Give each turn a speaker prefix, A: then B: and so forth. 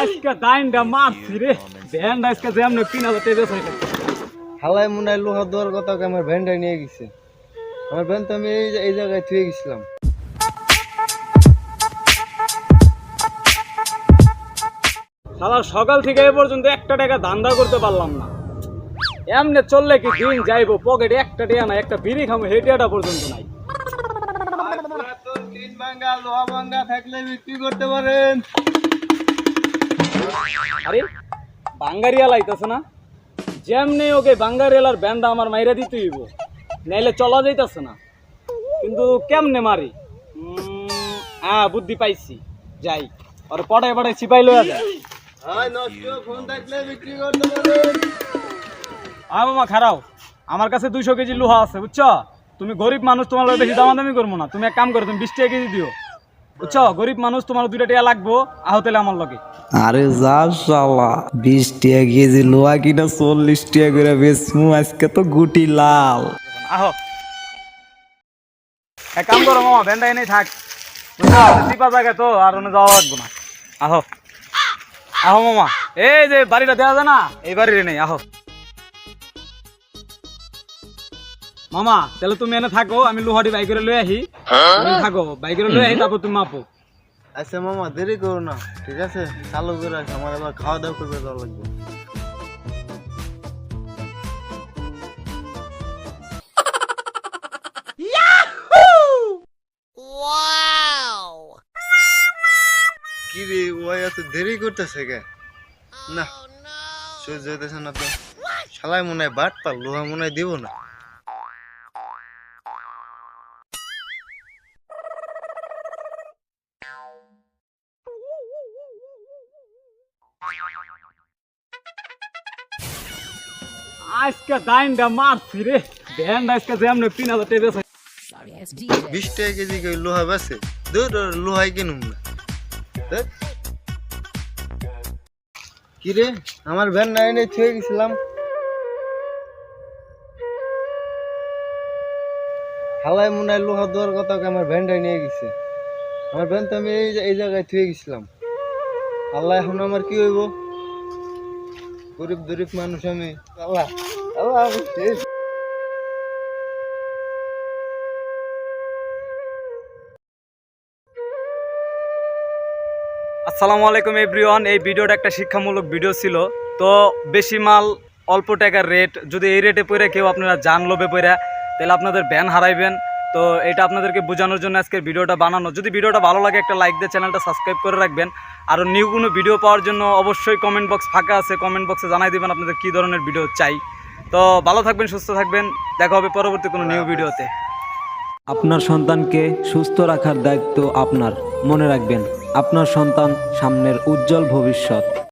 A: আজকে দাইনটা মারছি রে আজকে যেমন
B: হালাই মনে হয় লোহা দেওয়ার কথা আমার ভ্যানটা নিয়ে গেছে আমার ভ্যান তো আমি এই এই জায়গায় থুয়ে গেছিলাম
A: শালা সকাল থেকে এ পর্যন্ত একটা টাকা ধান্দা করতে পারলাম না। এমনি চললে কি দিন যাইবো? পকেটে একটা টাকা না একটা বিড়ি খামো হেটিয়াটা পর্যন্ত নাই।
B: তিন ভাঙ্গা লোহা ভাঙ্গা থাকলে বিক্রি করতে পারেন।
A: আরে বাঙ্গারিয়া লাইতেছে না? যেমনি ওকে বাঙ্গারিয়ালার ব্যান্ডটা আমার মাইরা দিতে হইব নাইলে চলা যাইতেছে না। কিন্তু কেমনে মারি? হ্যাঁ বুদ্ধি পাইছি। যাই আর পড়ায় পড়ায় চিপাই লইয়া যায়।
B: হ্যাঁ
A: মামা খারাও। আমার কাছে দুইশো কেজি লোহা আছে বুঝছ? তুমি গরিব মানুষ তোমার বেশি দামাদামি করব না। তুমি এক কাম করো তুমি বিশ টাকা কেজি দিও। বুঝছ? গরিব মানুষ তোমার দুইটা টাকা লাগবো আহতেলে আমার লগে।
C: আরে যা শালা বিশ টাকা কেজি লোহা কিনা চল্লিশ টাকা করে বেচমু আজকে তো গুটি লাল।
A: আহো। এক কাম করো মামা ভ্যানটা এনেই থাক। চিপা জায়গা তো আর ওনে যাওয়া লাগবো না। আহো। আহো মামা। এই যে বাড়িটা দেওয়া যায় না এই বাড়ির নেই আহো। মামা তাহলে তুমি এনে থাকো আমি লোহাটি বাইকের লই আহি। থাকো বাইকের লই তারপর তুমি মাপো।
B: আচ্ছা মামা দেরি করো না ঠিক আছে? চালু করে রাখ আমার আবার খাওয়া দাওয়া করবে যাওয়া লাগবে। কি রে ওই এত দেরি করতেছে কে? না সহ্য হইতেছে না তো। শালাই মনে হয় বাট পার লোহা মনে হয় দিব না।
A: আজকে দাইনটা মারছি রে ব্যান্ড আজকে যেমন তিন হাজার টাকা বেচা
B: বিশ টাকা কেজি কই লোহা বেছে দূর লোহাই কিনুম না। কি রে আমার ভ্যান নাই নাই থুয়ে গেছিলাম। হালাই মনে হয় লোহা দেওয়ার কথা আমার ভ্যানটাই নিয়ে গেছে। আমার ভ্যান তো আমি এই এই জায়গায় থুয়ে গেছিলাম। আল্লাহ এখন আমার কি হইব? গরিব গরিব মানুষ আমি।
A: আসসালামু আলাইকুম এভরিওয়ান, এই ভিডিওটা একটা শিক্ষামূলক ভিডিও ছিল। তো বেশি মাল, অল্প টাকার রেট যদি এই রেটে পড়ে কেউ আপনারা জান লোভে পড়ে, তাহলে আপনাদের ব্যান হারাইবেন। তো এটা আপনাদেরকে বোঝানোর জন্য আজকের ভিডিওটা বানানো। যদি ভিডিওটা ভালো লাগে, একটা লাইক দিয়ে চ্যানেলটা সাবস্ক্রাইব করে রাখবেন। আর নিউ কোনো ভিডিও পাওয়ার জন্য অবশ্যই কমেন্ট বক্স ফাঁকা আছে। কমেন্ট বক্সে জানাই দেবেন আপনাদের কী ধরনের ভিডিও চাই। তো ভালো থাকবেন, সুস্থ থাকবেন। দেখা হবে পরবর্তী কোনো নিউ ভিডিওতে
C: আপনার সন্তানকে সুস্থ রাখার দায়িত্ব আপনার। মনে রাখবেন, আপনার সন্তান সামনের উজ্জ্বল ভবিষ্যৎ।